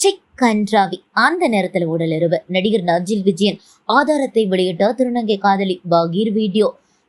Sick கன்றாவி அந்த நேரத்தில் உடல் நடிகர் நஜில் விஜயன் ஆதாரத்தை வெளியிட்ட திருநங்கை காதலி பகீர் வீடியோ.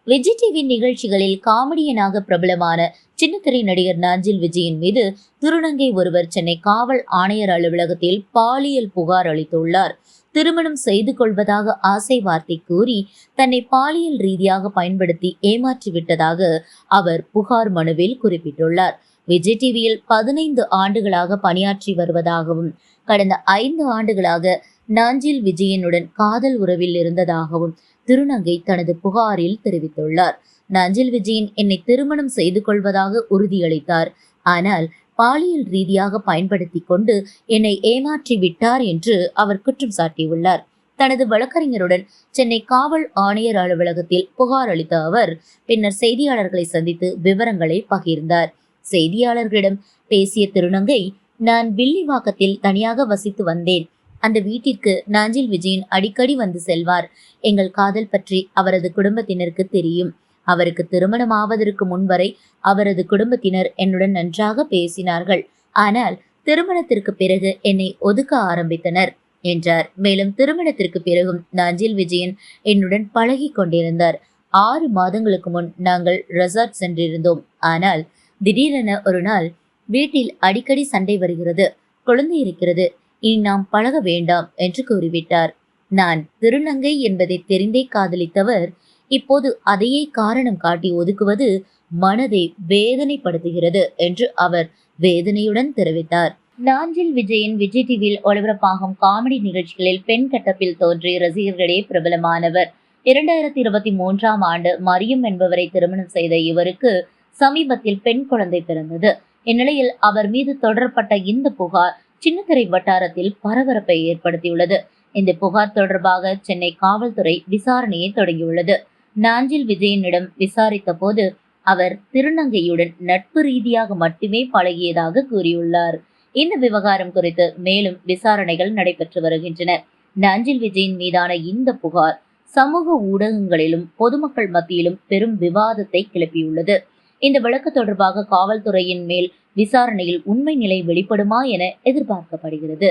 விஜய் டிவி நிகழ்ச்சிகளில் காமெடியனாக பிரபலமான சின்னத்திரை நடிகர் நாஞ்சில் விஜயின் மீது திருநங்கை ஒருவர் சென்னை காவல் ஆணையர் அலுவலகத்தில் பாலியல் புகார் அளித்துள்ளார். திருமணம் செய்து கொள்வதாக ஆசை வார்த்தை கூறி தன்னை பாலியல் ரீதியாக பயன்படுத்தி ஏமாற்றிவிட்டதாக அவர் புகார் மனுவில் குறிப்பிட்டுள்ளார். விஜய் டிவியில் பதினைந்து ஆண்டுகளாக பணியாற்றி வருவதாகவும் கடந்த ஐந்து ஆண்டுகளாக நாஞ்சில் விஜயனுடன் காதல் உறவில் இருந்ததாகவும் திருநங்கை தனது புகாரில் தெரிவித்துள்ளார். நாஞ்சில் விஜயன் என்னை திருமணம் செய்து கொள்வதாக உறுதியளித்தார். ஆனால் பாலியல் ரீதியாக பயன்படுத்தி கொண்டு என்னை ஏமாற்றி விட்டார் என்று அவர் குற்றம் சாட்டியுள்ளார். தனது வழக்கறிஞருடன் சென்னை காவல் ஆணையர் அலுவலகத்தில் புகார் அளித்த அவர் பின்னர் செய்தியாளர்களை சந்தித்து விவரங்களை பகிர்ந்தார். செய்தியாளர்களிடம் பேசிய திருநங்கை நான் வில்லிவாக்கத்தில் தனியாக வசித்து வந்தேன். அந்த வீட்டிற்கு நாஞ்சில் விஜயன் அடிக்கடி வந்து செல்வார். எங்கள் காதல் பற்றி அவரது குடும்பத்தினருக்கு தெரியும். அவருக்கு திருமணம் ஆவதற்கு முன்வரை அவரது குடும்பத்தினர் என்னுடன் நன்றாக பேசினார்கள். ஆனால் திருமணத்திற்கு பிறகு என்னை ஒதுக்க ஆரம்பித்தனர் என்றார். மேலும் திருமணத்திற்கு பிறகும் நாஞ்சில் விஜயன் என்னுடன் பழகி கொண்டிருந்தார். ஆறு மாதங்களுக்கு முன் நாங்கள் ரெசார்ட் சென்றிருந்தோம். ஆனால் திடீரென ஒரு நாள் வீட்டில் அடிக்கடி சண்டை வருகிறது குழந்தை இருக்கிறது இனி நாம் பழக வேண்டாம் என்று கூறிவிட்டார். நான் திருநங்கை என்பதை தெரிந்தே காதலித்தவர் இப்போது அதையே காரணம் காட்டி ஒதுக்குவது மனதை வேதனைப்படுத்துகிறது என்று அவர் வேதனையுடன் தெரிவித்தார். நாஞ்சில் விஜயன் விஜய் டிவியில் ஒளிபரப்பாகும் காமெடி நிகழ்ச்சிகளில் பெண் கட்டப்பில் தோன்றி ரசிகர்களிடையே பிரபலமானவர். இரண்டாயிரத்தி இருபத்தி மூன்றாம் ஆண்டு மரியம் என்பவரை திருமணம் செய்த இவருக்கு சமீபத்தில் பெண் குழந்தை பிறந்தது. இந்நிலையில் அவர் மீது தொடரப்பட்ட இந்த புகார் சின்னத்திரை வட்டாரத்தில் பரபரப்பை ஏற்படுத்தியுள்ளது. இந்த புகார் தொடர்பாக சென்னை காவல்துறை விசாரணையை தொடங்கியுள்ளது. நாஞ்சில் விஜயனிடம் விசாரித்த போது அவர் திருநங்கையுடன் நட்பு ரீதியாக மட்டுமே பழகியதாக கூறியுள்ளார். இந்த விவகாரம் குறித்து மேலும் விசாரணைகள் நடைபெற்று வருகின்றன. நாஞ்சில் விஜயின் மீதான இந்த புகார் சமூக ஊடகங்களிலும் பொதுமக்கள் மத்தியிலும் பெரும் விவாதத்தை கிளப்பியுள்ளது. இந்த வழக்கு தொடர்பாக காவல்துறையின் மேல் விசாரணையில் உண்மை நிலை வெளிப்படுமா என எதிர்பார்க்கப்படுகிறது.